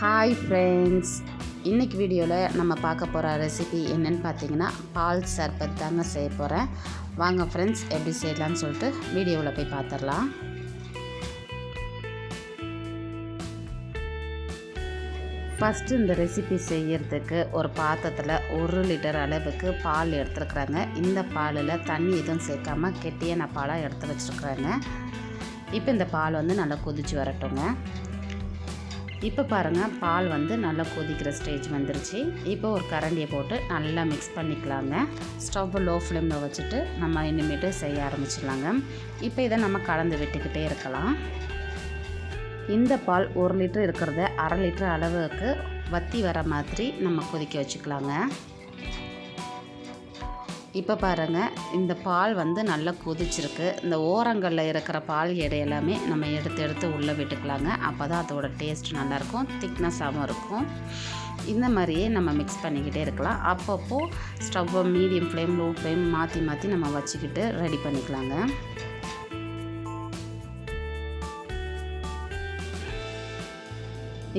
Hi friends இன்றைக்கி வீடியோவில் நம்ம பார்க்க போகிற ரெசிபி என்னென்னு பார்த்தீங்கன்னா பால் சர்பத் தாங்க செய்ய போகிறேன் வாங்க ஃப்ரெண்ட்ஸ் எப்படி செய்யலாம்னு சொல்லிட்டு வீடியோவில் போய் பார்த்துடலாம். ஃபஸ்ட்டு இந்த ரெசிபி செய்யறதுக்கு ஒரு பாத்திரத்தில் ஒரு லிட்டர் அளவுக்கு பால் எடுத்துருக்குறாங்க. இந்த பாலில் தண்ணி எதுவும் சேர்க்காம கெட்டியான பாலாக எடுத்து வச்சுருக்குறாங்க. இப்போ இந்த பால் வந்து நல்லா கொதிச்சு வரட்டுங்க. இப்போ பாருங்கள் பால் வந்து நல்லா கொதிக்கிற ஸ்டேஜ் வந்துருச்சு. இப்போ ஒரு கரண்டியை போட்டு நல்லா மிக்ஸ் பண்ணிக்கலாங்க. ஸ்டவ் லோ ஃப்ளேமில் வச்சுட்டு நம்ம இனிமேட்டு செய்ய ஆரம்பிச்சிடலாங்க. இப்போ இதை நம்ம கலந்து விட்டுக்கிட்டே இருக்கலாம். இந்த பால் ஒரு லிட்டர் இருக்கிறத அரை லிட்டர் அளவுக்கு வத்தி வர மாதிரி நம்ம கொதிக்க வச்சுக்கலாங்க. இப்போ பாருங்கள் இந்த பால் வந்து நல்லா கொதிச்சிருக்கு. இந்த ஓரங்களில் இருக்கிற பால் எடை எல்லாமே நம்ம எடுத்து எடுத்து உள்ளே விட்டுக்கலாங்க. அப்போ தான் அதோட டேஸ்ட் நல்லாயிருக்கும் திக்னஸாகவும் இருக்கும். இந்த மாதிரியே நம்ம மிக்ஸ் பண்ணிக்கிட்டே இருக்கலாம். அப்பப்போ ஸ்டவ்வை மீடியம் ஃப்ளேம் லோ ஃப்ளேம் மாற்றி மாற்றி நம்ம வச்சுக்கிட்டு ரெடி பண்ணிக்கலாங்க.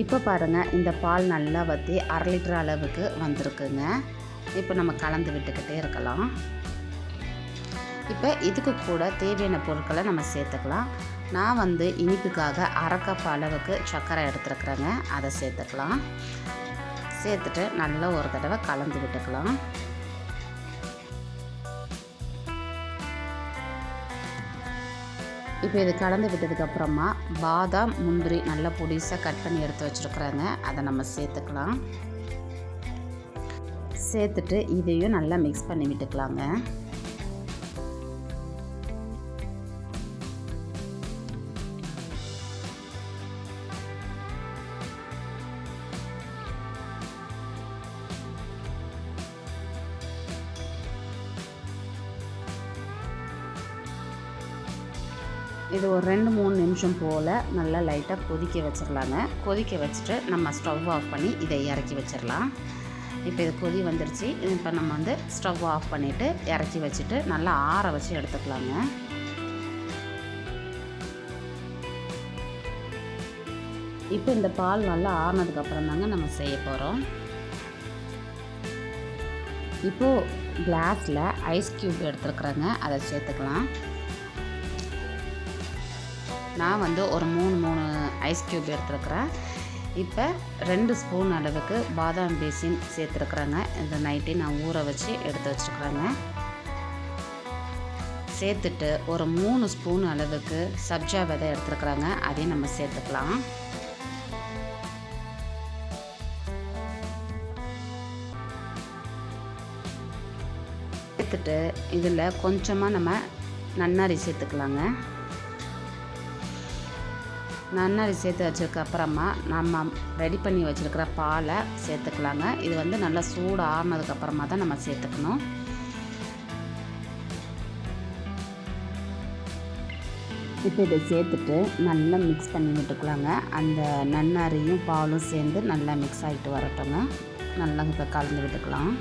இப்போ பாருங்கள் இந்த பால் நல்லா வற்றி அரை லிட்டர் அளவுக்கு வந்திருக்குங்க. இப்போ நம்ம கலந்து விட்டுக்கிட்டே இருக்கலாம். இப்போ இதுக்கு கூட தேவையான பொருட்களை நம்ம சேர்த்துக்கலாம். நான் வந்து இனிப்புக்காக அரை கப் அளவுக்கு சர்க்கரை எடுத்துருக்குறேங்க. அதை சேர்த்துக்கலாம். சேர்த்துட்டு நல்லா ஒரு தடவை கலந்து விட்டுக்கலாம். இப்போ இது கலந்து விட்டதுக்கப்புறமா பாதாம் முந்திரி நல்லா பொடிசாக கட் பண்ணி எடுத்து வச்சுருக்குறாங்க. அதை நம்ம சேர்த்துக்கலாம். சேர்த்துட்டு இதையும் நல்லா மிக்ஸ் பண்ணி விட்டுக்கலாங்க. இது ஒரு ரெண்டு மூணு நிமிஷம் போல் நல்லா லைட்டாக கொதிக்க வச்சிடலாங்க கொதிக்க வச்சுட்டு நம்ம ஸ்டவ் ஆஃப் பண்ணி இதை இறக்கி வச்சிடலாம் இப்போ இது கொதி வந்துருச்சு. இப்போ நம்ம வந்து ஸ்டவ் ஆஃப் பண்ணிவிட்டு இறக்கி வச்சுட்டு நல்லா ஆற வச்சு எடுத்துக்கலாங்க. இப்போ இந்த பால் நல்லா ஆறினதுக்கப்புறம் தாங்க நம்ம செய்ய போகிறோம் இப்போது கிளாஸில் ஐஸ் க்யூப் எடுத்துருக்குறேங்க. அதை சேர்த்துக்கலாம். நான் வந்து ஒரு மூணு மூணு ஐஸ் க்யூப் எடுத்துருக்குறேன். இப்போ ரெண்டு ஸ்பூன் அளவுக்கு பாதாம் பேசின் சேர்த்துருக்குறேங்க. இந்த நைட்டி நான் ஊற வச்சு எடுத்து வச்சுருக்குறேங்க. சேர்த்துட்டு ஒரு மூணு ஸ்பூன் அளவுக்கு சப்ஜா விதை எடுத்துருக்குறாங்க. அதையும் நம்ம சேர்த்துக்கலாம். சேர்த்துட்டு இதில் கொஞ்சமாக நம்ம நன்னாரி சேர்த்துக்கலாங்க. நன்னாரி சேர்த்து வச்சுருக்க அப்புறமா நம்ம ரெடி பண்ணி வச்சுருக்கிற பாலை சேர்த்துக்கலாங்க. இது வந்து நல்லா சூடு ஆறினதுக்கப்புறமா தான் நம்ம சேர்த்துக்கணும். இப்போ இதை சேர்த்துட்டு நல்லா மிக்ஸ் பண்ணி விட்டுக்கலாங்க. அந்த நன்னாரியும் பாலும் சேர்ந்து நல்லா மிக்ஸ் ஆகிட்டு வரட்டுங்க. நல்லா இப்போ கலந்து விட்டுக்கலாம்.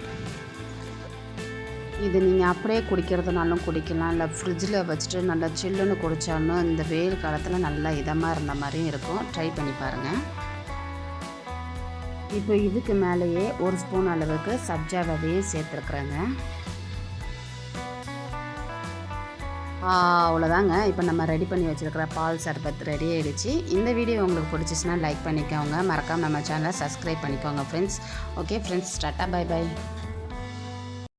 இது நீங்கள் அப்படியே குடிக்கிறதுனாலும் குடிக்கலாம். இல்லை ஃப்ரிட்ஜில் வச்சுட்டு நல்லா சில்லுன்னு குடித்தாலும் இந்த வெயில் காலத்தில் நல்லா இதமாக இருந்த மாதிரியும் இருக்கும். ட்ரை பண்ணி பாருங்கள் இப்போ இதுக்கு மேலேயே ஒரு ஸ்பூன் அளவுக்கு சப்ஜா விதையும் சேர்த்துருக்குறேங்க. அவ்வளோதாங்க. இப்போ நம்ம ரெடி பண்ணி வச்சுருக்கிற பால் சர்பத் ரெடி ஆகிடுச்சு இந்த வீடியோ உங்களுக்கு பிடிச்சிச்சுன்னா லைக் பண்ணிக்கோங்க. மறக்காமல் நம்ம சேனலை சப்ஸ்கிரைப் பண்ணிக்கோங்க friends okay friends tata bye bye